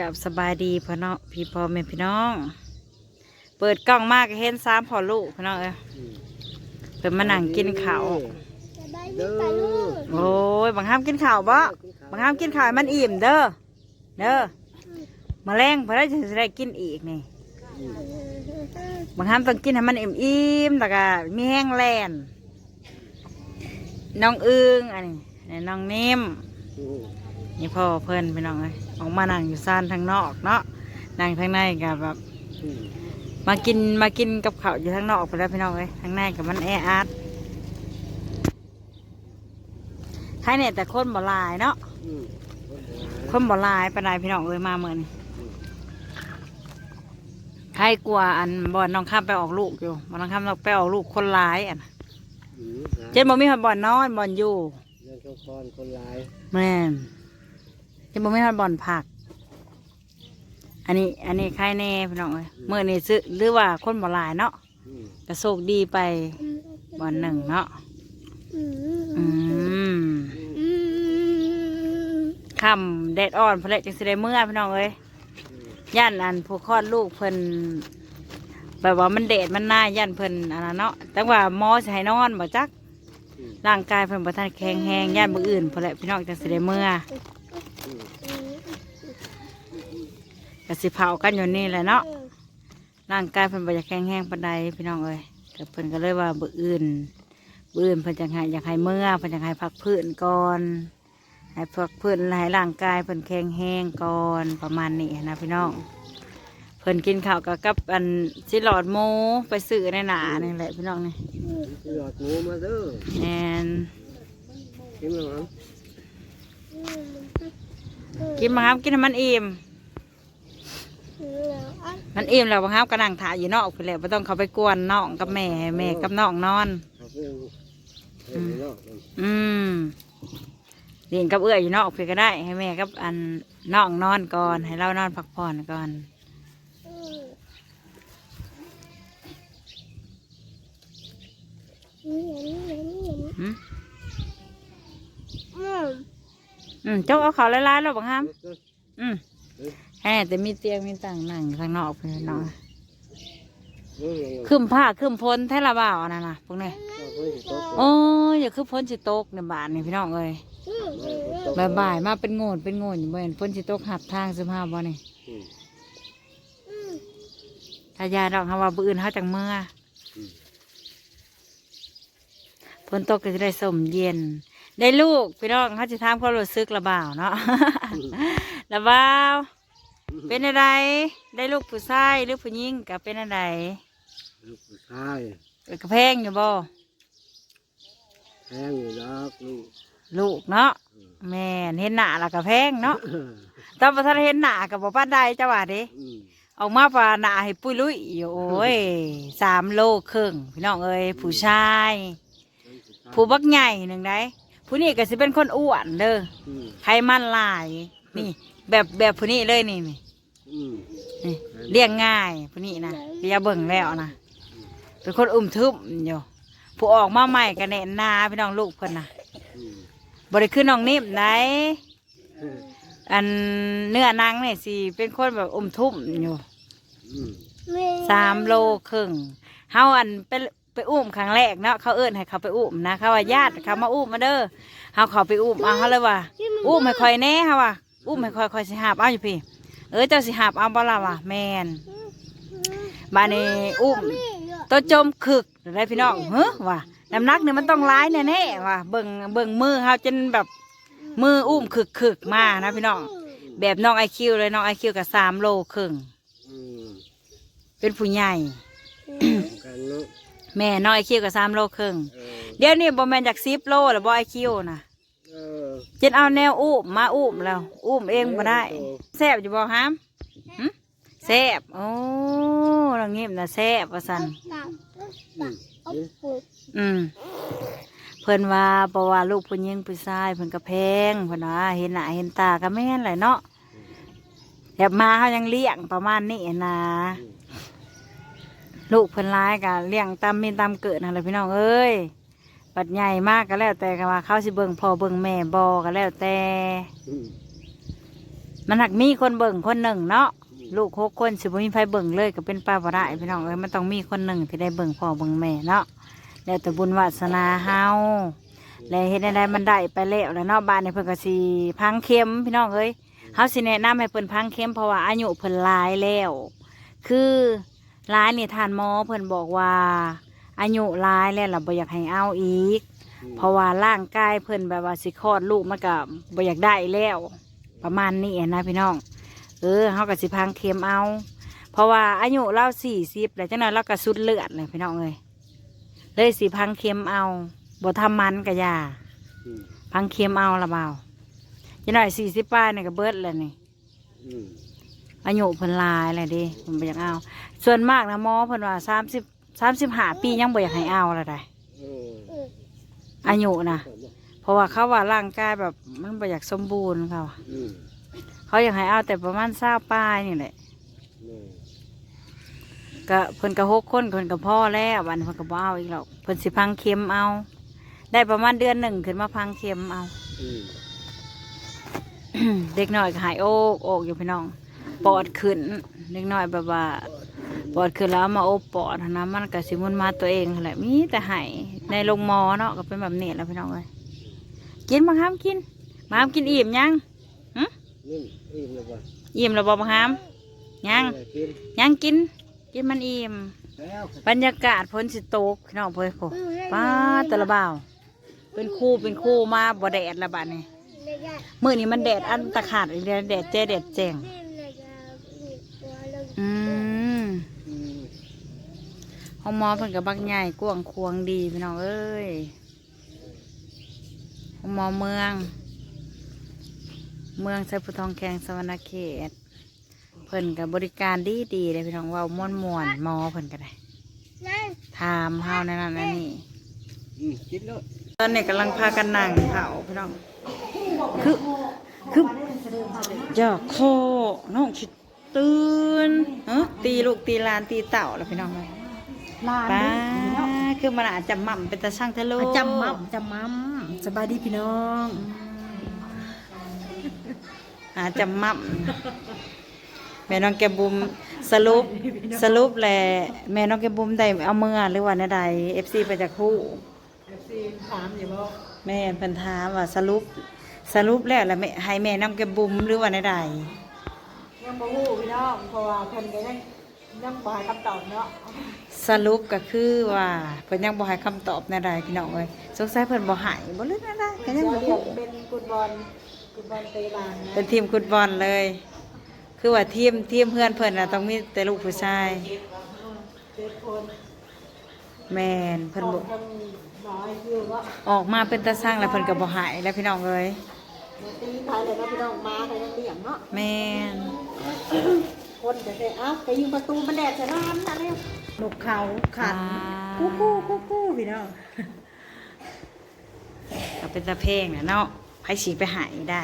กับสบายดีพ่อน้องพี่พ่อแม่พี่น้อง เปิดกล้องมากก็เห็นสามพ่อลูกพี่น้องเอ้ยเปิดมานั่งกินข้าวเด้อโอ้ยบางห้ามกินข้าวบ่บางห้ามกินข้าวให้มันอิ่มเด้อเด้อมาแรงเพื่อจะได้กินอีกนี่บางห้ามต้องกินให้มันอิ่มอิ่มๆแล้วก็มีแห้งแลนน้องอึงอันนี้นี่น้องนิ่ม นี่พ่อเพื่อนพี่น้องเลยออกมานั่งอยู่ซานทางนอกเนาะนั่งทางในกับแบบมากินมากินกับข้าวอยู่ทางนอกไปแล้วพี่น้องเลยทางในกับมันแออัดใครเนี่ยแต่คนบ่หลายเนาะคนบ่หลายปานใดพี่น้องเอ้ยมาเมื่อนี้ใครกลัวอันบ่อนน้องข้ามไปออกลูกอยู่บ่อนน้องข้ามไปออกลูกคนหลายอันเจ็ดบ่มีคนบ่อนนอนบ่อนอยู่เรื่องของคนคนร้ายแม่ นจะบ่ไม่ทันบ่อนผัก อันนี้ อันนี้ใครแน่พี่น้องเอ้ยเมื่อนี้ซื้อหรือว่าคนบ่หลายเนาะกระโชคดีไปบ่อนหนึ่งเนาะอืมค่ำแดดอ่อนเพนแหละจังสิได้เมื่อพี่น้องเอ้ยย่านอันผู้คลอดลูกเพิ่นแบบว่ามันแดดมันหน้าย่านเพิ่นอันนั้นเนาะแต่ว่าหมอสิให้นอนบ่จักร่างกายเพิ่นบ่ทันแข็งแรงย่านมื้ออื่นพุ่นแหละพี่น้องจังสิได้เมื่อ กสิเผากันอยู่นี่แหละเนาะร่างกายเพิ่นบ่อยากแข็งแรงปานใดพี่น้องเอ้ยก็เพิ่นก็เลยว่ามื้ออื่นมื้ออื่นเพิ่นจังให้อยากให้เมื่อเพิ่นจังให้พักพื้นก่อนให้พักพื้นและให้ร่างกายเพิ่นแข็งแรงก่อนประมาณนี้นะพี่น้องเพิ่นกินข้าวกับกับอันสิหลอดหมูไปซื้อในหนานี่แหละพี่น้องนี่หลอดงูมาเด้อแอนกินมั้ง กินมาครับกินให้มันอิ่มมันอิ่มแล้วบางครับก็นั่งถ่ายอยู่นอกไปแหล้วไม่ต้องเขาไปกวนน้องกับแม่ให้แม่กับน้องนอนเขาเพิ่งเห็นเนาะอืมเรียนกับเอื้อยอยู่นอกไปก็ได้ ให้แม่กับอันน้องนอนก่อน ให้เรานอนพักผ่อนก่อนอืม อืมเจ้าเอาเขาไล่ๆแล้วบางครับอืมแฮ่แต่มีเตียงมีต่างนั่งอยู่ข้างนอกไปเนาะขึ้นผ้าขึ้นพ้นแท้ละบ่าวอันนั่นนะพวกนี้โอ้ยอย่าขึ้นพ้นสิตกในบ้านนี่พี่น้องเอ้ยบ่ายบ่ายๆมาเป็นโงนเป็นโงนอยู่บ่เห็นพ้นสิตกหับทางสิบห้าบ่นี่ถ้ายายดอกคำว่าบื้ออื่นเขาจังเมื่อพ้นตกก็จะได้สมเย็น ได้ลูกพี่น้องเขาจะทำความรู้สึกละบ่าวเนาะละบ่าว เป็นอะไรได้ลูกผู้ชายหรือผู้หญิงกับเป็นอะไรลูกผู้ชายเอกระแพงอยู่บ่แพงอยู่ดอกลูกลูกเนาะแม่นเห็นหน้าและกระแพงเนาะตอนประทานเห็นหน้ากับบ่ป้านใดจ้าว่าเด้ออกมาปาหน้าให้ปุ้ยลุยอยู่โอ้ยสามโลครึ่งพี่น้องเอ้ยผู้ชาย ผู้บักใหญ่หนึ่งได้ ผู้นี้ก็สิเป็นคนอ้วนเด้อไขมันหลาย นี่ แบบแบบผู้นี้เลยนี่นี่นี่เลี้ยงง่ายผู้นี้นะเรียเบิ่งแล้วนะเป็นคนอุ้มทึบอยู่ผู้ออกมาใหม่ก็แน่นหนาพี่น้องลูกเพิ่นนะบริขึ้นน้องนิ่มไหน อันเนื้อนางเนี่ยสิเป็นคนแบบอุ้มทุ่มอยู่สามโลครึ่งเฮาอันไป ไปอุ้มครั้งแรกเนาะเขาเอิ้นให้เขาไปอุ้มนะเขาว่าญาติเขามาอุ้มมาเด้อเฮาเขาไปอุ้มเอาเขาเลยว่าอุ้มให้คอยแน่ค่ะว่าอุ้มให้คอยคอยสิหาบเอาอยู่พี่ เออเจ้าสิหาบเอาบ่ล่ะวะแมนบานนี้อุ้มตัวจมขึกได้พี่น้องเฮ้อว่ะน้ำหนักเนี่ยมันต้องร้ายแน่ๆว่ะเบิ่งเบิ่งมือเขาจนแบบมืออุ้มขึกขึกๆมานะพี่น้องแบบน้องไอคิวเลยน้องไอคิวกับสามโลครึ่งเป็นผู้ใหญ่กันเนาะ แม่น้องไอคิวกับสามโลครึ่งเดี๋ยวนี้บ่แม่นจากสิบโลแล้วบ่ไอคิวนะเออเจนเอาแนวอุ้มมาอุ้มแล้วอุ้มเองบ่ได้แซ่บอยู่บ่ฮามหึแซ่บโอ้ลังเงียบนะแซ่บว่าสันอืมเพิ่นว่าเพราะว่าลูกผู้หญิงผู้ชายเพิ่นก็แพงเพิ่นว่าเห็นหน้าเห็นตาก็แม่นแหละเนาะแบบมาเขายังเลี้ยงประมาณนี้นะ ลูกเพิ่นร้ายก็เลี้ยงตามมีตามเกิดนั่นแหละพี่น้องเอ้ยปัดใหญ่มากก็แล้วแต่ก็ว่าเขาสิเบิ่งพ่อเบิ่งแม่บอก็แล้วแต่ มันหักมีคนเบิ่งคนหนึ่งเนาะลูกหกคนสิบ่มีไฟเบิ่งเลยก็เป็นป้าบ่ได้พี่น้องเอ้ยมันต้องมีคนหนึ่งที่ได้เบิ่งพ่อเบิ่งแม่เนาะแล้วแต่บุญวาสนาเฮาและเฮ็ดได้มันได้ไปแล้วแล้วเนาะบ้านในเพิ่นก็สิพังเข็มพี่น้องเอ้ยเฮาสิแนะนำให้เพิ่นพังเข็มเพราะว่าอายุเพิ่นหลายแล้ว คือ หลายนี่ทานหมอเพิ่นบอกว่าอายุหลายแล้วล่ะบ่อยากให้เอาอีก เพราะว่าร่างกายเพิ่นแบบว่าสิคลอดลูกมันก็บ่อยากได้แล้ว ประมาณนี้นะพี่น้อง เออเฮาก็สิพังเข็มเอา เพราะว่าอายุเราสี่สิบแล้วจังนั้นเราก็สุดเลือดเลยพี่น้องเอ้ยเลยสิพังเข็มเอาบ่ทำมันกะยาอืมพังเข็มเอาละเบาจังหน่อยสี่สิบป้ายนี่ก็เบิดแล้วนี่ อืมอายุเพิ่นหลายเลยเดิผมบ่อยากเอา ส่วนมากนะหมอเพิ่นว่าสามสิบสามสิบห้าปียังบ่อยากให้เอาละได้เอออายุนะเพราะว่าเขาว่าร่างกายแบบมันบ่อยากสมบูรณ์เขาอืมเขาอยากให้เอาแต่ประมาณเศร้าป้ายนี่แหละนี่ก็เพิ่นก็หกคนเพิ่นก็พ่อแล้ววันเพิ่นก็บ่เอาอีกหรอกเพิ่นสิพังเข็มเอา ได้ประมาณเดือนหนึ่งขึ้นมาพังเข็มเอาอืมเด็กน้อยก็หายโอกโอกอยู่พี่น้อง ปอดขึ้นเด็กน้อยแบบว่าปอดขึ้นแล้วเอามาโอบปอดหั้นนะมันก็สิมุนมาตัวเองนั่นแหละมีแต่ใหายในโรงหมอเนาะก็เป็นแบบนี้แหล้วพี่น้องเลยกินมาห้ามกิน มาห้ามกินอิ่มยังนี่อิ่มแล้วบ่อิ่มแล้วบอกมาห้ามยังได้กินยังกิน กินมันอิ่มแล้วบรรยากาศพ้นสิโตกพี่น้องเพื่อนโผป้าแตะละบ่าวเป็นคู่เป็นคู่มาบ่แดดละบาดนี่มื่อนี้มันแดดอันตะขาดอีกแล้วแดดแจ้แดดแจ้งอืม อืม หอมอเพิ่นกับบักใหญ่กวางควงดีพี่น้องเอ้ยหอมอเมือง เมืองไซพุทองแขงสวรรณเขต เพิ่นกับบริการดีดีเลยพี่น้องว่าม่วนมวนมอเพิ่นก็ได้ถามเฮาในนั้นอันนี่ตอนนี้กำลังพากันนั่งเผาพี่น้องคือคือจอกคน้องชิดตื่นเออตีลูกตีลานตีเต่าแล้วพี่น้องเลย ลานป้าเด้อคือมันอาจจะหม่ำเป็นตาช่างทะลุอะจำมั่มจำมั่มสบายดีพี่น้องอาจจะหม่ำแม่น้องแกบุมสรุปสรุปแหละแม่น้องแกบุมได้เอาเมื่อหรือว่าใดเอฟซีไปจากคู่ซีถามอยู่บ่แม่เพิ่นถามว่าสรุปสรุปแล้วแล้วแม่ให้แม่น้องแกบุมหรือว่าใดยังบ่ฮู้พี่น้องเพราะว่าเพิ่นก็ยังยังบ่ให้คำตอบเนาะ สรุปก็คือว่าเพิ่นยังบ่ให้คำตอบใดพี่น้องเอ้ยสงสัยเพิ่นบ่ให้บ่หรือใดก็ยังบ่เรียฮู้กเป็นกุดบอลกุดบอลเตะลานนะเป็นทีมฟุตบอลเลย คือว่าทีมทีมเพื่อนเพิ่นน่ะต้องมีแต่ลูกผู้ชายเจ็ดคนแม่นเพิ่นขอบ่งทางหมอไอคิวว่าออกมาเป็นตาสร้างแล้วเพิ่นก็บ่ใหายแล้วพี่น้องเอ้ยตีท้ายเลยนะพี่น้องมาแต่ยังเลี้ยงเนาะแม่น คนจะได้เอ้าไปยิงประตูมันแดดจะร้อนนะเนี่ยนกเขาขันกูกู้กู้กู้กู้พี่น้องก็เป็นตาเพลงน่ะเนาะไผสิไปหายได้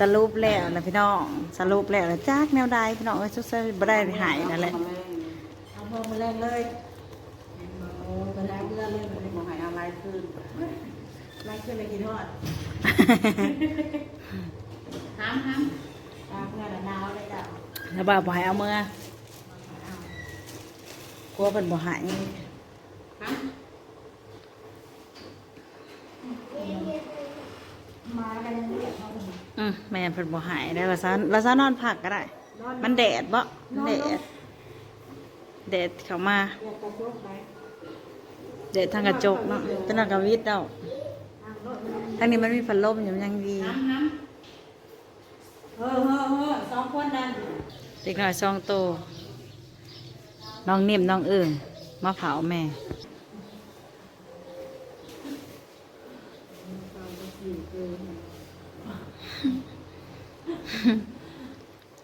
สรุปแล้วนะพี่น้อง สรุปแล้วแล้วจากแนวใดพี่น้องเอ้ยสุดท้ายบ่ได้หายนั่นแหละเอาพอมาเล่นเลยโอ้มาแล้วเพื่อนเล่นเลยบ่ให้อะไรขึ้นไล่ขึ้นเลยกินทอดห้ามห้าม ตาเพื่อนอะหนาวเลยจ้ะแล้วบ่าวบ่ให้เอาเมื่อกลัวเพิ่นบ่ใหายมากันยังเรียกเขาเลยอืมแม่นเพิ่นบ่ใหายได้ว่าซะว่าซะนอนพักก็ได้มันแดดบ่มันแดดแดดเข้ามา อยากกระโจกไหมเด็ดทางกระจกเนาะเป็นทางกระวิดเนาะทางรถมันทางนี้มันมีพัดลมอยู่มันยังดีห้ามห้าม เออเออเออสองคนนั่นเด็กน้อยสองโตวน้องนิ่มน้องเอิงมาเผาแม่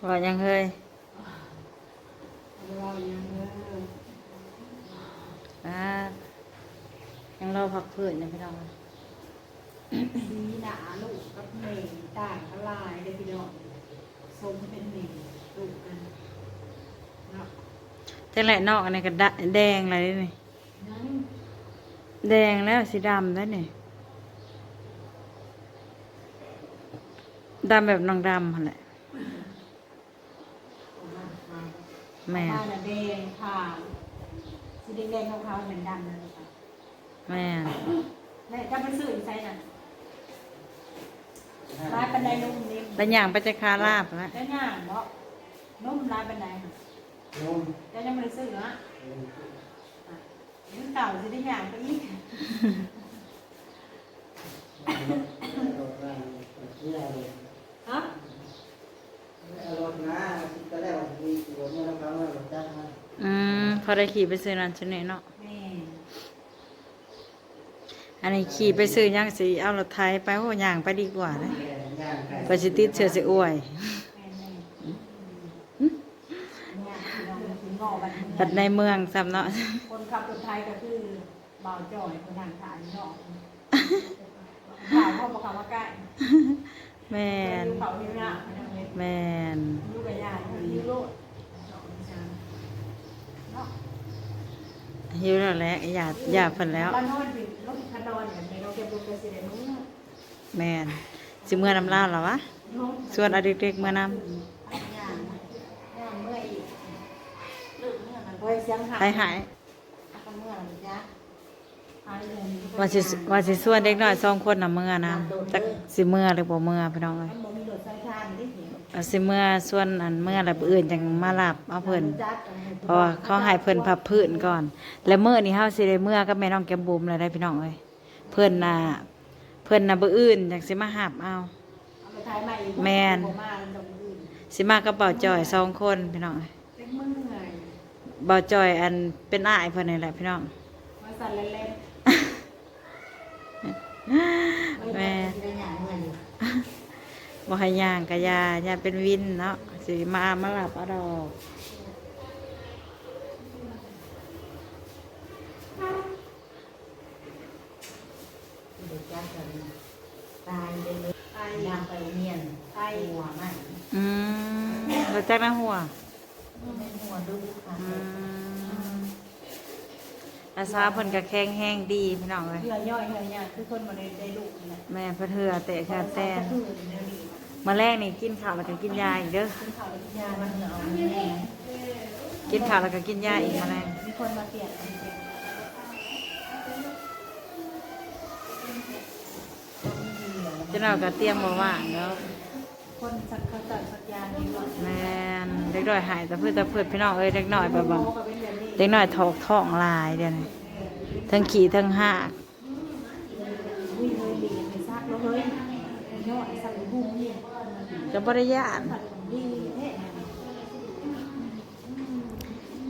ว่ายังเฮ้ยเรายังเอออ่ายังรอพักพื้นอยู่พี่น้องสีหนาลูกกับเมย์ต่างทลายเลยพี่น้อง สมเป็นเมย์ลูกกันเนาะแต่แหละนอกอันนี้ก็ดะแดงอะไรนี่นั่นแดงแล้วสีดำแล้วนี่ดำแบบน้องดำหั่นแหละแม่บ้านน่ะแดงขาวสีแดงๆขาวๆเหมือนดำเลยค่ะแม่แม่จะไปซื้ออีกไซส์น่ะร้ายปันไดนุ่มนิ่ม แล้วอย่างไปจะคาลาบแล้วได้ง่ายเนาะนุ่มร้ายปันไดค่ะนมแล้วยังไม่ได้ซื้อนะอะนี่เก่าสิได้อย่างไปอีกฮะรถนะก็ได้ว่ามีตัวนี้แล้วเขาไม่รู้จักนะอืมพอได้ขี่ไปซื้อนั่นชุดนี้เนาะแม่อันนี้ขี่ไปซื้อยังสิเอารถไทยไปโหย่างไปดีกว่าเลยย่างไก่ไปสิติดเชื้อสิอ้วยแม่แม่เนี่ยพี่น้องคุณงอบันปัดในเมืองซ้ำเนาะคนขับรถไทยก็คือเบาจ่อยคนทางขายเนาะขายพ่อมาขับมาใกล้แม่นดูเขาที่หน้าเนาะแม่นดูกระยาดูโลดเนาะหิวแล้วแหละอย่าอย่าเพิ่นแล้วบ้านโน้นสิรถคันดอนเนี่ยในโรงเก็บรถเกษตรนู้นแม่น สิเมื่อน้ำลาวแล้วะส่วนเอเด็กๆเมื่อน้ย่งย่ายหาำหายหายทำเมื่อมันจ้ะหายเลยว่าสิว่าสิส่วนเด็กน้อยสองคนน่ะเมื่อนะจักสิเมื่อหรือบ่เมื่อพี่น้องเอ้ยเอาสิเมื่อส่วนอันเมื่อแล้วอื่นจังมารับเอาเพิ่นเพราะเขาให้เพิ่นพับพื้นก่อน แล้วเมื่อนี้เฮาสิได้เมื่อกับแม่น้องแก้มบุ๋มเลยได้พี่น้องเอ้ยเพิ่นน่ะ พิ่นน่ะบ่อื่นจังสิมาหับเอาเอาไปถ่ายใหม่อีกแม่นบ่มาดอกอื่นสิมากับเบาจอยสองคนพี่น้องเอ้ยเล็กมือเหนื่อยเบาจอยอันเป็นอ้ายเพิ่นนี่แหละพี่น้องมาสั่นเล่นแม่ๆได้หยังเงินบ่ให้ย่างกะยาย่าเป็นวินเนาะสิมามาหลับเอาดอก เด็กจักกันตายเลยไอ้ยางไปเมียนไอ้หัวมันอืมแล้วจักหน้าหัวไม่หัวดูค่ะอืมอาซาเพิ่นก็แข็งแห้งดีพี่น้องเอ้ยเหือย่อยเหือย่อยคือคนมาได้ได้ลูกนี่แหละแม่เพิ่นเหือเตะแค่แตนคือเดี๋ยวนี้มาแรกนี่กินข้าวแล้วก็กินยาอีกเด้อกินข้าวแล้วกินยามัมันนเอาแน่กินข้าวแล้วก็กินยาอีกมาแรงมีคนมาเปลี่ยน เจ้าหน้าก็เตรียมมาว่างแล้วคนสักเขาจัดสักยานี่ว่าแม่นเด็กน้อยหายแต่เพื่อแต่เพื่อพี่น้องเอ้ยเด็กน้อยแบบว่าเป็นแบบเด็กน้อยถอกท้องลายเดี๋ยวนี้ทั้งขี่ทั้งหักวิ่งเลยดีไปซักแล้วเฮ้ยย่อยสักบุ้งนี่ก็บ่ได้ย่านสักดีแท้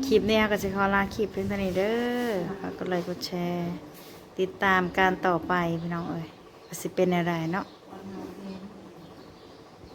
คลิปนี้ก็สิขอลาคลิปเพียงเท่านี้เด้อฝากกดไลค์กดแชร์ ติดตามการต่อไปพี่น้องเอ้ย สิเป็นอะไรเนาะ